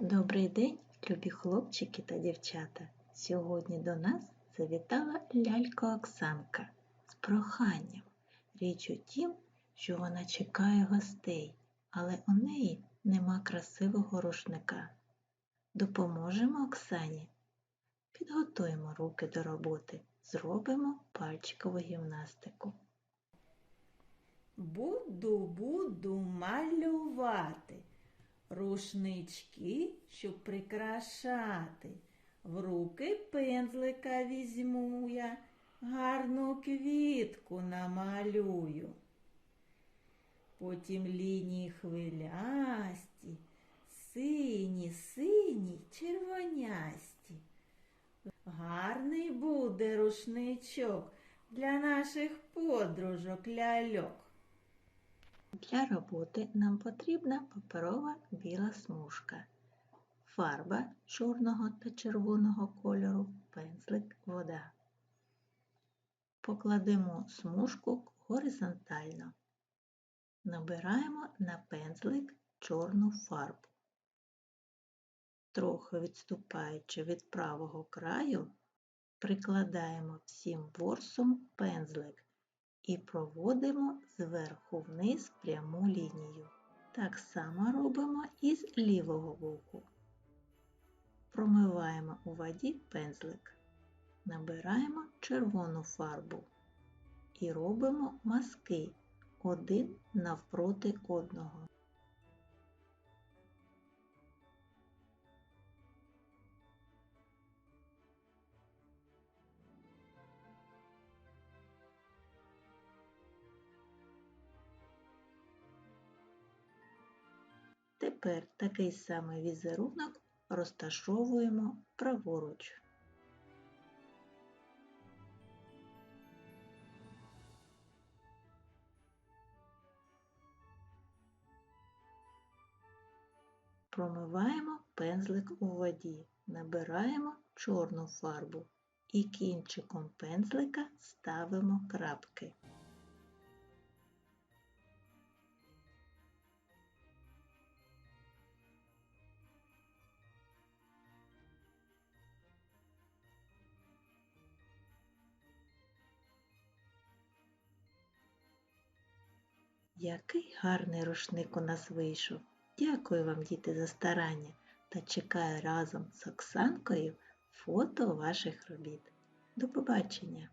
Добрий день, любі хлопчики та дівчата. Сьогодні до нас завітала лялька Оксанка з проханням. Річ у тім, що вона чекає гостей, але у неї нема красивого рушника. Допоможемо Оксані. Підготуємо руки до роботи, зробимо пальчикову гімнастику. Буду, буду малювати рушнички, щоб прикрашати. В руки пензлика візьму я, гарну квітку намалюю. Потім лінії хвилясті, сині, сині, червонясті. Гарний буде рушничок для наших подружок ляльок. Для роботи нам потрібна паперова біла смужка, фарба чорного та червоного кольору, пензлик, вода. Покладемо смужку горизонтально. Набираємо на пензлик чорну фарбу. Трохи відступаючи від правого краю, прикладаємо всім ворсом пензлик і проводимо зверху вниз пряму лінію. Так само робимо і з лівого боку. Промиваємо у воді пензлик, набираємо червону фарбу і робимо мазки один навпроти одного. Тепер такий самий візерунок розташовуємо праворуч. Промиваємо пензлик у воді, набираємо чорну фарбу і кінчиком пензлика ставимо крапки. Який гарний рушник у нас вийшов. Дякую вам, діти, за старання та чекаю разом з Оксанкою фото ваших робіт. До побачення!